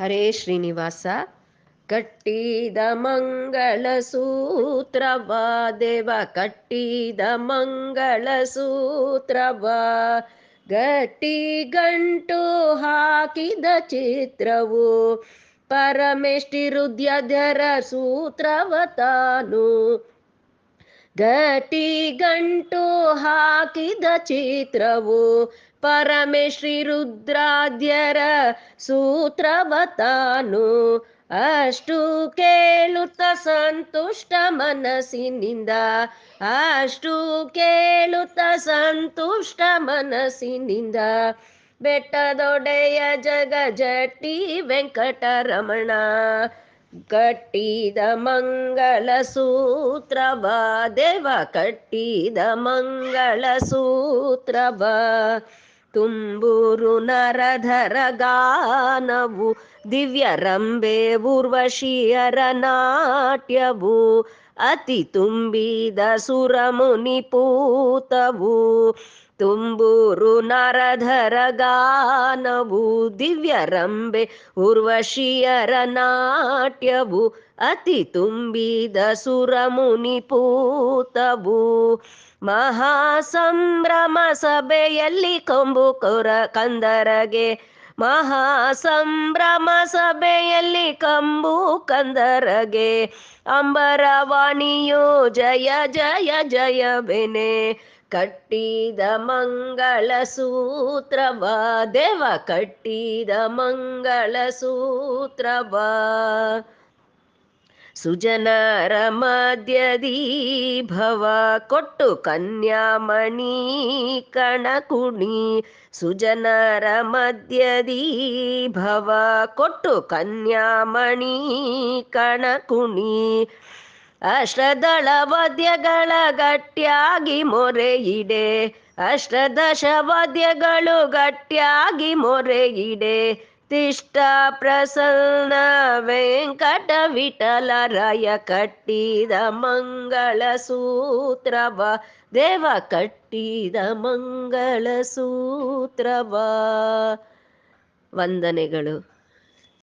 ಹರೇ ಶ್ರೀನಿವಾಸ, ಕಟ್ಟಿದ ಮಂಗಳ ಸೂತ್ರವ ದೇವ ಕಟ್ಟಿದ ಮಂಗಳ ಸೂತ್ರವ ಗಟ್ಟಿ ಗಂಟು ಹಾಕಿದ ಚಿತ್ರವು, ಪರಮೇಷ್ಠಿ ರುದ್ಯಧರ ಸೂತ್ರವ ತಾನು. ಗಟ್ಟಿ ಗಂಟು ಹಾಕಿದ ಚಿತ್ರವು ಪರಮೇಶ್ರೀ ರುದ್ರಾದ್ಯರ ಸೂತ್ರವತಾನು. ಅಷ್ಟು ಕೇಳುತ್ತ ಸಂತುಷ್ಟ ಮನಸ್ಸಿನಿಂದ, ಅಷ್ಟು ಕೇಳುತ್ತ ಸಂತುಷ್ಟ ಮನಸ್ಸಿನಿಂದ. ಬೆಟ್ಟದೊಡೆಯ ಜಗ ಜಟ್ಟಿ ವೆಂಕಟರಮಣ ಕಟ್ಟಿದ ಮಂಗಳ ಸೂತ್ರವ ದೇವ ಕಟ್ಟಿದ ಮಂಗಳ ಸೂತ್ರವ ತುಂಬೂರು ನರಧರ ಗಾನವು ದಿವ್ಯ ರಂಬೆ ಊರ್ವಶಿಯರ ನಾಟ್ಯವು ಅತಿ ತುಂಬಿದ ಸುರಮುನಿ ಪೂತವು, ತುಂಬೂರು ನರಧರ ಗಾನವು, ದಿವ್ಯ ರಂಬೆ ಉರ್ವಶಿಯರ ನಾಟ್ಯವು, ಅತಿ ತುಂಬಿದ ಸುರಮುನಿ ಪೂತವು. ಮಹಾಸಂಭ್ರಮ ಸಭೆಯಲ್ಲಿ ಕೊಂಬು ಕೊರ ಕಂದರಗೆ ಮಹಾಸಂಭ್ರಮ ಸಭೆಯಲ್ಲಿ ಕಂಬು ಕಂದರಗೆ ಅಂಬರವಾಣಿಯೋ ಜಯ ಜಯ ಜಯ ಬೆನೆ ಕಟ್ಟಿದ ಮಂಗಳ ಸೂತ್ರವ ದೇವ ಕಟ್ಟಿದ ಮಂಗಳ ಸೂತ್ರವ ಸುಜನರ ಮಧ್ಯದಿ ಭವ ಕೊಟ್ಟು ಕನ್ಯಾಮಣಿ ಕಣಕುಣಿ. ಸುಜನರ ಮಧ್ಯದಿ ಭವ ಕೊಟ್ಟು ಕನ್ಯಾಮಣಿ ಕಣಕುಣಿ. ಅಷ್ಟದಳ ವದ್ಯಗಳ ಗಟ್ಟಿಯಾಗಿ ಮೊರೆಯಿಡೆ ಅಷ್ಟದಶ ವಾದ್ಯಗಳು ಗಟ್ಟಿಯಾಗಿ ಮೊರೆಯಿಡೆ ತಿಷ್ಟ ಪ್ರಸನ್ನ ವೆಂಕಟ ವಿಠಲರಾಯ ಕಟ್ಟಿದ ಮಂಗಳ ಸೂತ್ರವ. ದೇವ ಕಟ್ಟಿದ ಮಂಗಳ ಸೂತ್ರವ. ವಂದನೆಗಳು.